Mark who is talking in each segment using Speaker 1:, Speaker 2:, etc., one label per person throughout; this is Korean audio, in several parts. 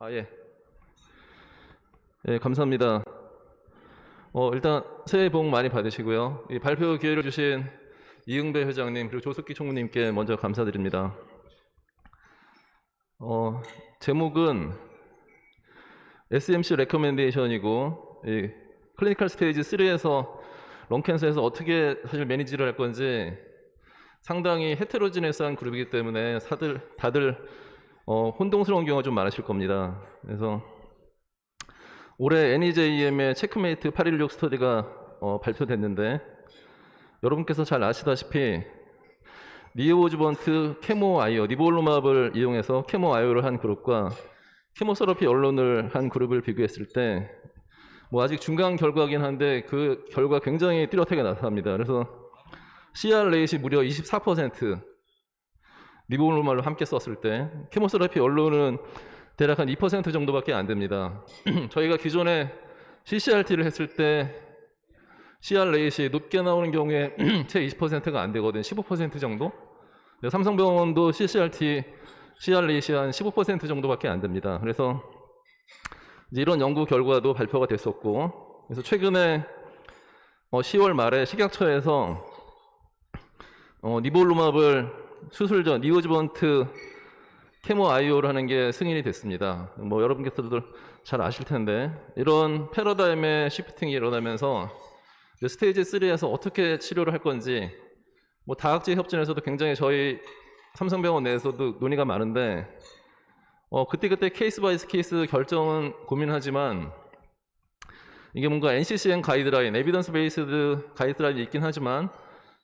Speaker 1: 아, 예. 예, 감사합니다. 어, 일단 새해 복 많이 받으시고요. 이 발표 기회를 주신 이응배 회장님 그리고 조석기 총무님께 먼저 감사드립니다. 어, 제목은 SMC 레커멘데이션이고 이 클리니컬 스테이지 3에서 런캔서에서 어떻게 사실 매니지를 할 건지 상당히 헤테로지네스한 그룹이기 때문에 사들 다들 어, 혼동스러운 경우가 좀 많으실 겁니다. 그래서 올해 NEJM의 체크메이트 816 스터디가 어, 발표됐는데 여러분께서 잘 아시다시피 니오즈번트 케모 아이오 니볼로맙을 이용해서 케모 아이오를 한 그룹과 케모세라피 언론을 한 그룹을 비교했을 때 뭐 아직 중간 결과긴 한데 그 결과 굉장히 뚜렷하게 나타납니다. 그래서 CR 레이시 무려 24% 니볼로말로 함께 썼을 때 케모세라피 언론은 대략 한 2% 정도밖에 안 됩니다. 저희가 기존에 CCRT를 했을 때 CR 레이시 높게 나오는 경우에 채 20%가 안 되거든요. 15% 정도? 삼성병원도 CCRT, CR 레이시 한 15% 정도밖에 안 됩니다. 그래서 이런 연구 결과도 발표가 됐었고, 그래서 최근에 어, 10월 말에 식약처에서 어, 니볼루맙을 수술 전 니오즈번트 케모 아이오를 하는 게 승인이 됐습니다. 뭐 여러분께서도 잘 아실 텐데 이런 패러다임의 시프팅이 일어나면서 스테이지 3에서 어떻게 치료를 할 건지 뭐 다학제 협진에서도 굉장히 저희 삼성병원 내에서도 논의가 많은데 어 그때그때 케이스 바이 케이스 결정은 고민하지만 이게 뭔가 NCCN 가이드라인, 에비던스 베이스드 가이드라인이 있긴 하지만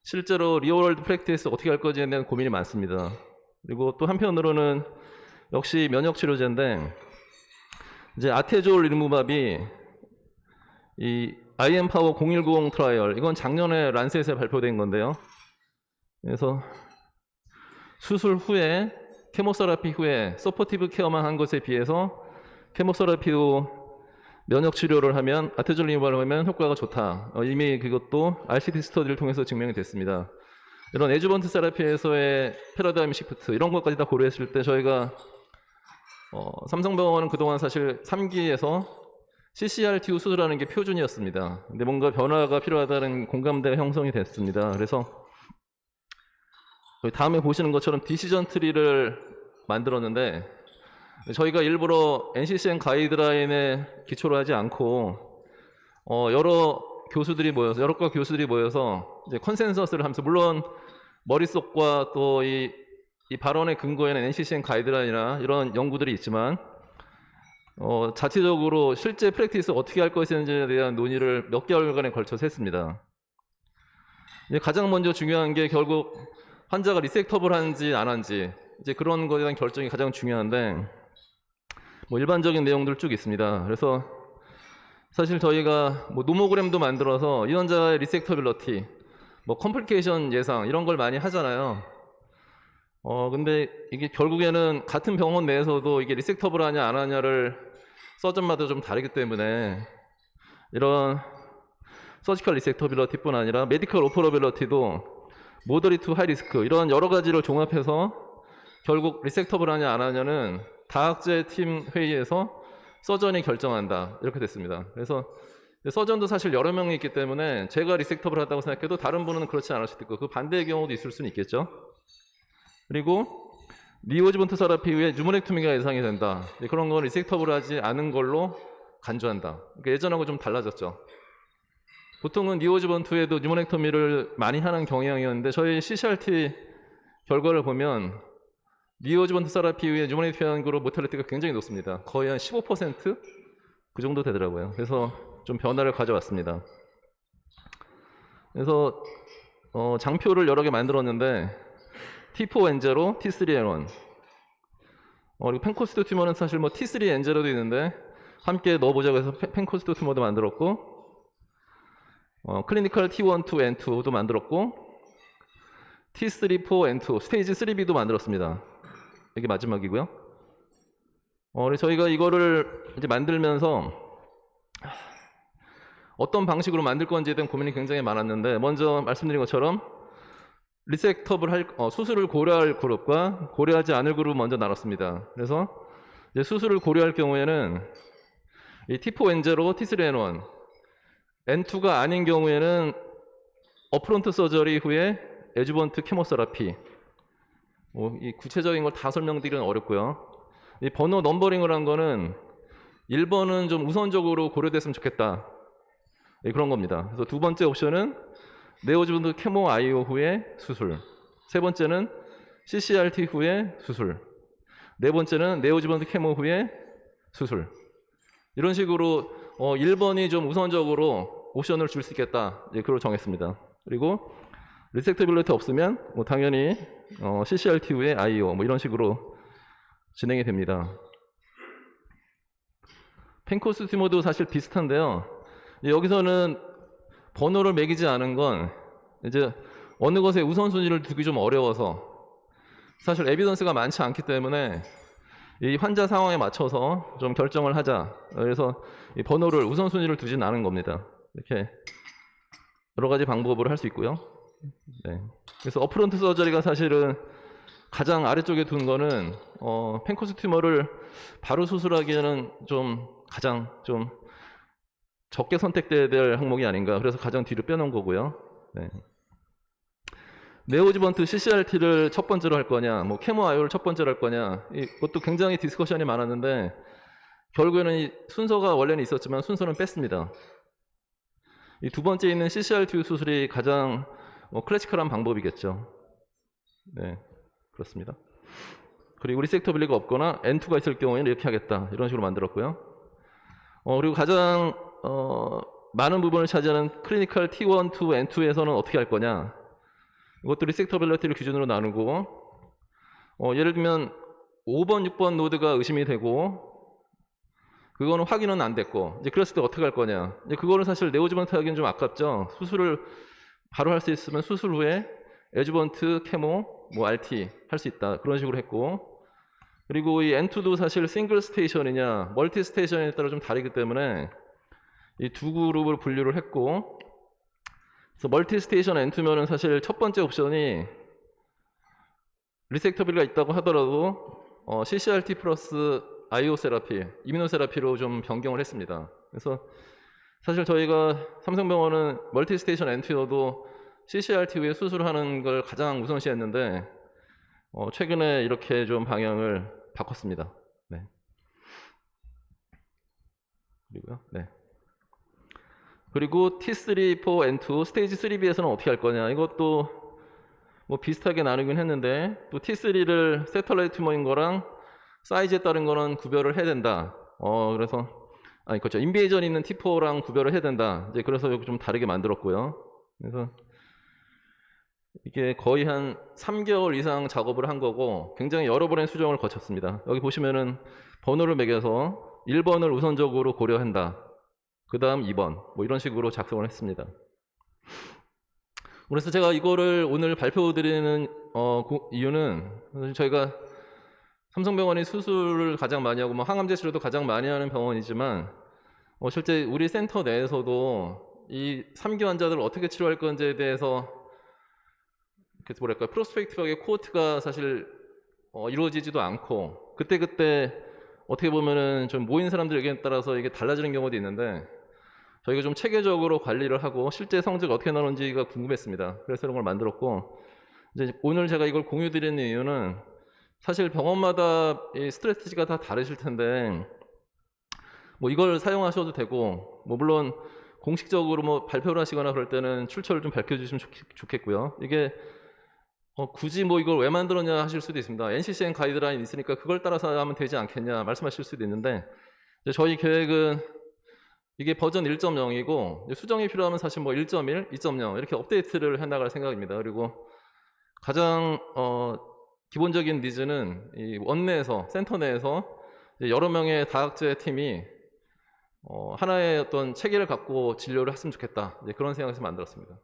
Speaker 1: 실제로 리얼월드 프랙티스 어떻게 할 건지에 대한 고민이 많습니다. 그리고 또 한편으로는 역시 면역 치료제인데 이제 아테졸 리무밥이 이 IM 파워 010 트라이얼 이건 작년에 란셋에 발표된 건데요. 그래서 수술 후에 케모세라피 후에 서포티브 케어만 한 것에 비해서 케모세라피로 면역 치료를 하면 아테졸 리무밥을 하면 효과가 좋다. 어, 이미 그것도 RCT 스터디를 통해서 증명이 됐습니다. 이런 에주번트 세라피에서의 패러다임 시프트 이런 것까지 다 고려했을 때 저희가 어, 삼성병원은 그동안 사실 3기에서 CCRTU 수술하는 게 표준이었습니다. 근데 뭔가 변화가 필요하다는 공감대가 형성이 됐습니다. 그래서 다음에 보시는 것처럼 디시전 트리를 만들었는데 저희가 일부러 NCCN 가이드라인에 기초를 하지 않고 어, 여러 교수들이 모여서 여러 과 교수들이 모여서 이제 컨센서스를 하면서 물론 머릿속과 또이 이 발언의 근거에는 NCCN 가이드라인이나 이런 연구들이 있지만 어, 자체적으로 실제 프랙티스 어떻게 할 것인지에 대한 논의를 몇 개월간에 걸쳐서 했습니다. 이제 가장 먼저 중요한 게 결국 환자가 리섹터블 하는지 안 하는지 이제 그런 것에 대한 결정이 가장 중요한데 뭐 일반적인 내용들 쭉 있습니다. 그래서 사실 저희가 뭐 노모그램도 만들어서 이 환자의 리섹터빌러티, 뭐 컴플리케이션 예상 이런 걸 많이 하잖아요. 어 근데 이게 결국에는 같은 병원 내에서도 이게 리섹터블 하냐 안 하냐를 서전마다 좀 다르기 때문에 이런 서지컬 리섹터빌러티뿐 아니라 메디컬 오퍼러빌러티도 모더리 투 하이 리스크 이런 여러 가지를 종합해서 결국 리섹터블 하냐 안 하냐는 다학제 팀 회의에서 서전이 결정한다 이렇게 됐습니다. 그래서 서전도 사실 여러 명이 있기 때문에 제가 리섹터블 하다고 생각해도 다른 분은 그렇지 않을 수도 있고 그 반대의 경우도 있을 수는 있겠죠. 그리고 니오즈본트 서라피 후에 뉴모넥토미가 예상이 된다. 이제 그런 건 리섹터블 하지 않은 걸로 간주한다. 그러니까 예전하고 좀 달라졌죠. 보통은 니오즈본트에도 뉴모넥토미를 많이 하는 경향이었는데 저희 CCRT 결과를 보면 서라피 후에 뉴모넥토미 하는 거로 모탈리티가 굉장히 높습니다. 거의 한 15%그 정도 되더라고요. 그래서 좀 변화를 가져왔습니다. 그래서 어, 장표를 여러 개 만들었는데 T4N0, T3N1 어, 그리고 펜코스트 튜머는 사실 뭐 T3N0도 있는데 함께 넣어보자고 해서 펜- 펜코스트 튜머도 만들었고 어, 클리니컬 T1, 2, N2도 만들었고 T3, 4, N2 스테이지 3B도 만들었습니다. 이게 마지막이고요. 어, 그래서 저희가 이거를 이제 만들면서 어떤 방식으로 만들 건지에 대한 고민이 굉장히 많았는데 먼저 말씀드린 것처럼 리섹터블 할 어, 수술을 고려할 그룹과 고려하지 않을 그룹을 먼저 나눴습니다. 그래서 이제 수술을 고려할 경우에는 이 T4 N0, T3 N1, N2가 아닌 경우에는 어프론트 서저리 후에 에주번트 케모세라피. 뭐, 이 구체적인 걸 다 설명드리기는 어렵고요. 이 번호 넘버링을 한 거는 1번은 좀 우선적으로 고려됐으면 좋겠다. 예, 그런 겁니다. 그래서 두 번째 옵션은 네오즈번트 케모 아이오 후에 수술. 세 번째는 CCRT 후에 수술. 네 번째는 네오즈번트 케모 후에 수술. 이런 식으로 어, 1번이 좀 우선적으로 옵션을 줄 수 있겠다. 예, 그걸 정했습니다. 그리고 리섹터빌리티 없으면 뭐 당연히 어, CCRT 후에 IO 뭐 이런 식으로 진행이 됩니다. 펜코스 튜머도 사실 비슷한데요. 여기서는 번호를 매기지 않은 건 이제 어느 것에 우선순위를 두기 좀 어려워서 사실 에비던스가 많지 않기 때문에 이 환자 상황에 맞춰서 좀 결정을 하자. 그래서 이 번호를 우선순위를 두진 않은 겁니다. 이렇게 여러 가지 방법으로 할 수 있고요. 네. 그래서 어프런트 서저리가 사실은 가장 아래쪽에 둔 거는 어, 펜코스 튜머를 바로 수술하기에는 좀 가장 좀 적게 선택돼야 될 항목이 아닌가. 그래서 가장 뒤로 빼놓은 거고요. 네. 네오지번트 CCRT를 첫 번째로 할 거냐, 뭐 케모 아이오를 첫 번째로 할 거냐, 이것도 굉장히 디스커션이 많았는데 결국에는 이 순서가 원래는 있었지만 순서는 뺐습니다. 이 두 번째 있는 CCRT 수술이 가장 뭐 클래시컬한 방법이겠죠. 네, 그렇습니다. 그리고 리섹터빌리가 없거나 N2가 있을 경우에는 이렇게 하겠다. 이런 식으로 만들었고요. 어, 그리고 가장 어, 많은 부분을 차지하는 클리니컬 T1, 2, N2에서는 어떻게 할 거냐. 이것도 리섹터빌리티를 기준으로 나누고 어, 예를 들면 5번, 6번 노드가 의심이 되고 그거는 확인은 안 됐고 이제 그랬을 때 어떻게 할 거냐. 이제 그거는 사실 네오지번트 하기는 좀 아깝죠. 수술을 바로 할 수 있으면 수술 후에 에주번트, 케모, 뭐 RT 할 수 있다. 그런 식으로 했고 그리고 이 N2도 사실 싱글 스테이션이냐 멀티 스테이션에 따라 좀 다르기 때문에 이 두 그룹을 분류를 했고 그래서 멀티 스테이션 N2면은 사실 첫 번째 옵션이 리섹터빌가 있다고 하더라도 어, CCRT 플러스 아이오 세라피, 이미노 세라피로 좀 변경을 했습니다. 그래서 사실 저희가 삼성병원은 멀티 스테이션 N2여도 CCRT 후에 수술하는 걸 가장 우선시했는데 어, 최근에 이렇게 좀 방향을 바꿨습니다. 네. 그리고요. 네. 그리고 T3, 4, N2 스테이지 3B에서는 어떻게 할 거냐? 이것도 뭐 비슷하게 나누긴 했는데 또 T3를 세털라이트 튜머인 거랑 사이즈에 따른 거는 구별을 해야 된다. 어 그래서 아니 그렇죠. 인베이전 있는 T4랑 구별을 해야 된다. 이제 그래서 여기 좀 다르게 만들었고요. 그래서 이게 거의 한 3개월 이상 작업을 한 거고 굉장히 여러 번의 수정을 거쳤습니다. 여기 보시면은 번호를 매겨서 1번을 우선적으로 고려한다. 그 다음 2번 뭐 이런 식으로 작성을 했습니다. 그래서 제가 이거를 오늘 발표드리는 어, 고- 이유는 저희가 삼성병원이 수술을 가장 많이 하고 뭐 항암제 치료도 가장 많이 하는 병원이지만 어, 실제 우리 센터 내에서도 이 3기 환자들을 어떻게 치료할 건지에 대해서 그 뭐랄까 프로스펙티브하게 코어트가 사실 어, 이루어지지도 않고 그때 그때 어떻게 보면은 좀 모인 사람들 의견에 따라서 이게 달라지는 경우도 있는데 저희가 좀 체계적으로 관리를 하고 실제 성적 어떻게 나오는지가 궁금했습니다. 그래서 이런 걸 만들었고 이제 오늘 제가 이걸 공유 드리는 이유는 사실 병원마다 이 스트레티지가 다 다르실 텐데 뭐 이걸 사용하셔도 되고 뭐 물론 공식적으로 뭐 발표를 하시거나 그럴 때는 출처를 좀 밝혀주시면 좋, 겠고요 이게 어, 굳이 뭐 이걸 왜 만들었냐 하실 수도 있습니다. NCCN 가이드라인 있으니까 그걸 따라서 하면 되지 않겠냐 말씀하실 수도 있는데 저희 계획은 이게 버전 1.0이고 수정이 필요하면 사실 뭐 1.1, 2.0 이렇게 업데이트를 해나갈 생각입니다. 그리고 가장 어, 기본적인 니즈는 이 원내에서 센터 내에서 여러 명의 다학제 팀이 어, 하나의 어떤 체계를 갖고 진료를 했으면 좋겠다 그런 생각에서 만들었습니다.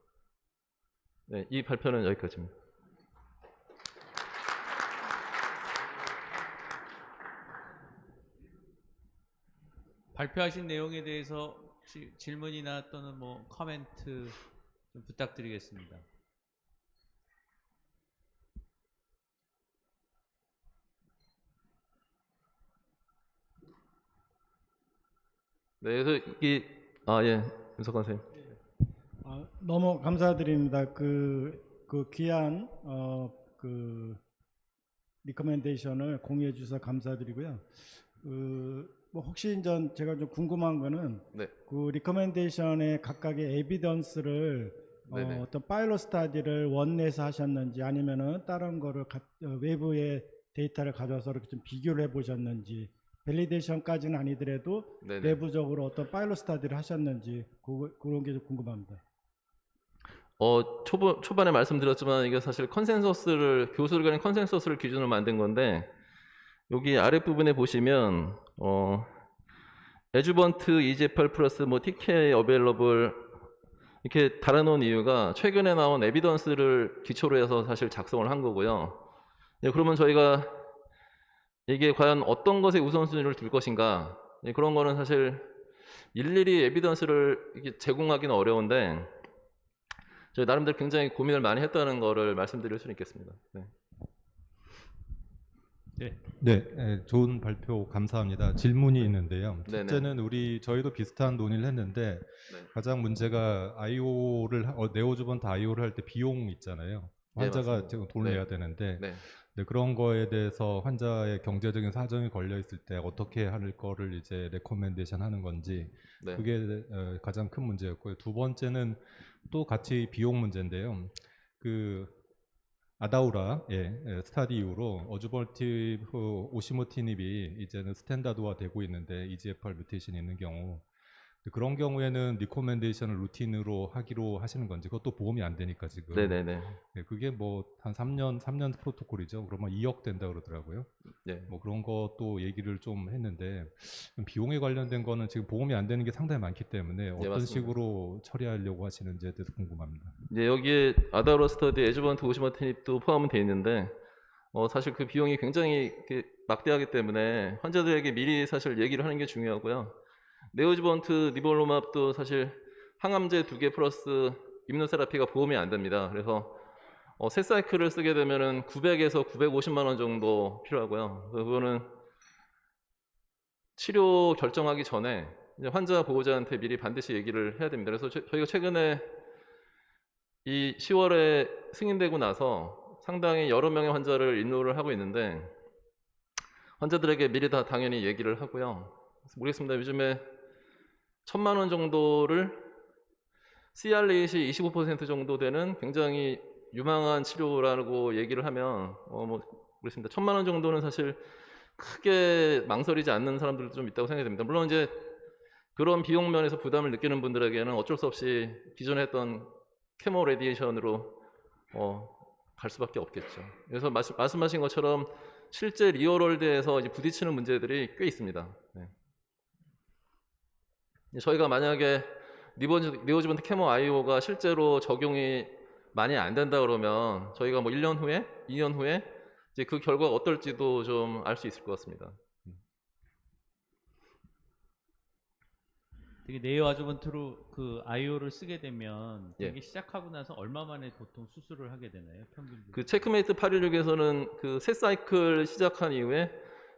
Speaker 1: 네, 이 발표는 여기까지입니다.
Speaker 2: 발표하신 내용에 대해서 질문이나 또는 뭐 코멘트 좀 부탁드리겠습니다.
Speaker 1: 네, 그래서 이 아, 예. 윤석관 선생님.
Speaker 3: 아, 너무 감사드립니다. 그, 그 귀한 어, 그 리커멘데이션을 공유해 주셔서 감사드리고요. 그, 뭐 혹시 이제 제가 좀 궁금한 거는
Speaker 1: 네.
Speaker 3: 그 리커멘데이션의 각각의 에비던스를
Speaker 1: 네네.
Speaker 3: 어, 어떤 파일럿 스타디를 원내에서 하셨는지 아니면은 다른 거를 가, 어, 외부의 데이터를 가져와서 이렇게 좀 비교를 해 보셨는지 밸리데이션까지는 아니더라도
Speaker 1: 네, 네.
Speaker 3: 내부적으로 어떤 파일럿 스타디를 하셨는지 그, 그런 게 좀 궁금합니다.
Speaker 1: 어, 초보, 초반에 말씀드렸지만 이게 사실 컨센서스를 교수들 간의 컨센서스를 기준으로 만든 건데 여기 아랫부분에 보시면 어, 에주번트 EG8 플러스 뭐 TK 어베일러블 이렇게 달아놓은 이유가 최근에 나온 에비던스를 기초로 해서 사실 작성을 한 거고요. 예, 그러면 저희가 이게 과연 어떤 것에 우선순위를 둘 것인가 예, 그런 거는 사실 일일이 에비던스를 제공하기는 어려운데 저희 나름대로 굉장히 고민을 많이 했다는 거를 말씀드릴 수 있겠습니다. 네.
Speaker 2: 네.
Speaker 4: 네, 예, 좋은 발표 감사합니다. 질문이 있는데요.
Speaker 1: 네네.
Speaker 4: 첫째는 우리 저희도 비슷한 논의를 했는데
Speaker 1: 네.
Speaker 4: 가장 문제가 I/O를 어, 네오즈번트 I/O를 할 때 비용 있잖아요.
Speaker 1: 네,
Speaker 4: 환자가. 지금 돈을
Speaker 1: 네.
Speaker 4: 내야 되는데
Speaker 1: 네.
Speaker 4: 네, 그런 거에 대해서 환자의 경제적인 사정이 걸려 있을 때 어떻게 할 거를 이제 레코멘데이션 하는 건지
Speaker 1: 네.
Speaker 4: 그게 어, 가장 큰 문제였고요. 두 번째는 또 같이 비용 문제인데요. 그 아다우라 예, 예, 스타디 이후로 어주벌티브 오시모티닙이 이제는 스탠다드화 되고 있는데 EGFR 뮤테이션이 있는 경우 그런 경우에는 리코멘데이션을 루틴으로 하기로 하시는 건지 그것도 보험이 안 되니까 지금
Speaker 1: 네네네.
Speaker 4: 예, 그게 뭐 한 3년 3년 프로토콜이죠. 그러면 2억 된다 그러더라고요.
Speaker 1: 네.
Speaker 4: 뭐 그런 것도 얘기를 좀 했는데 비용에 관련된 거는 지금 보험이 안 되는 게 상당히 많기 때문에 어떤
Speaker 1: 네.
Speaker 4: 식으로 처리하려고 하시는지에 대해서 궁금합니다.
Speaker 1: 이제 여기에 아다로 스터디, 에주번트, 오시마티닙도 포함은 돼 있는데 어, 사실 그 비용이 굉장히 막대하기 때문에 환자들에게 미리 사실 얘기를 하는 게 중요하고요. 네오주번트, 니볼로맙도 사실 항암제 두 개 플러스 임무세라피가 보험이 안 됩니다. 그래서 어, 세 사이클을 쓰게 되면은 900에서 950만 원 정도 필요하고요. 그거는 치료 결정하기 전에 환자 보호자한테 미리 반드시 얘기를 해야 됩니다. 그래서 저- 저희가 최근에 이 10월에 승인되고 나서 상당히 여러 명의 환자를 인로를 하고 있는데 환자들에게 미리 다 당연히 얘기를 하고요. 모르겠습니다. 요즘에 천만 원 정도를 CR 레이시 25% 정도 되는 굉장히 유망한 치료라고 얘기를 하면 어뭐 모르겠습니다. 천만 원 정도는 사실 크게 망설이지 않는 사람들도 좀 있다고 생각이 됩니다. 물론 이제 그런 비용 면에서 부담을 느끼는 분들에게는 어쩔 수 없이 기존에 했던 케모 레디에이션으로 어, 갈 수밖에 없겠죠. 그래서 말씀, 말씀하신 것처럼 실제 리얼월드에서 부딪히는 문제들이 꽤 있습니다. 네. 저희가 만약에 니오즈번트 케모 아이오가 실제로 적용이 많이 안 된다 그러면 저희가 뭐 1년 후에, 2년 후에 이제 그 결과가 어떨지도 좀 알 수 있을 것 같습니다.
Speaker 2: 되게 네오 아주번트로 그 아이오를 쓰게 되면
Speaker 1: 예.
Speaker 2: 되게 시작하고 나서 얼마 만에 보통 수술을 하게 되나요? 평균
Speaker 1: 그 체크메이트 816에서는 그 새 사이클 시작한 이후에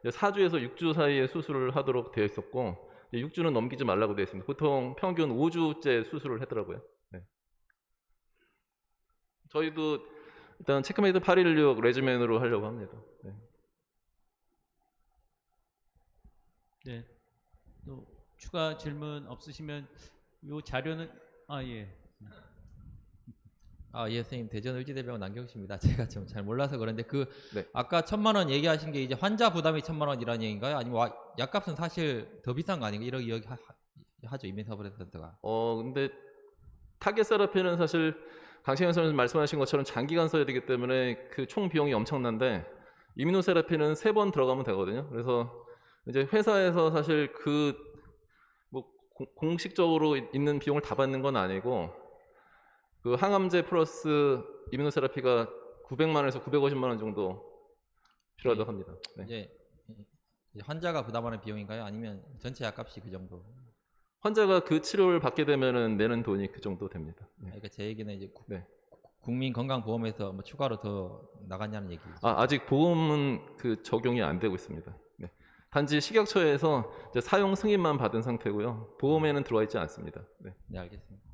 Speaker 1: 4주에서 6주 사이에 수술을 하도록 되어 있었고 6주는 넘기지 말라고 되어 있습니다. 보통 평균 5주째 수술을 하더라고요. 네. 저희도 일단 체크메이트 816 레지멘으로 하려고 합니다. 네.
Speaker 2: 네. 또 추가 질문 없으시면 요 자료는 아 예.
Speaker 5: 아, 예, 선생님. 대전 의지대병원 남경씨입니다. 제가 좀 잘 몰라서 그런데 그
Speaker 1: 네.
Speaker 5: 아까 천만 원 얘기하신 게 이제 환자 부담이 천만 원이라는 얘기인가요? 아니면 와- 약값은 사실 더 비싼 거 아닌가? 1억 2억 하, 하죠. 이민서브레센터가.
Speaker 1: 어 근데 타겟 세라피는 사실 강신현 선생님 말씀하신 것처럼 장기간 써야 되기 때문에 그 총 비용이 엄청난데 이민노 세라피는 세 번 들어가면 되거든요. 그래서 이제 회사에서 사실 그 뭐 공식적으로 이- 있는 비용을 다 받는 건 아니고 그 항암제 플러스 이민노세라피가 900만 원에서 950만 원 정도 필요하다고 합니다. 네.
Speaker 5: 이제 이제 환자가 부담하는 비용인가요? 아니면 전체 약값이 그 정도?
Speaker 1: 환자가 그 치료를 받게 되면은 내는 돈이 그 정도 됩니다. 네.
Speaker 5: 그러니까 제 얘기는 이제 구-
Speaker 1: 네.
Speaker 5: 국민 건강보험에서 뭐 추가로 더 나갔냐는 얘기 죠.
Speaker 1: 아, 아직 보험은 그 적용이 안 되고 있습니다. 네. 단지 식약처에서 이제 사용 승인만 받은 상태고요. 보험에는 들어와 있지 않습니다. 네.
Speaker 5: 네, 알겠습니다.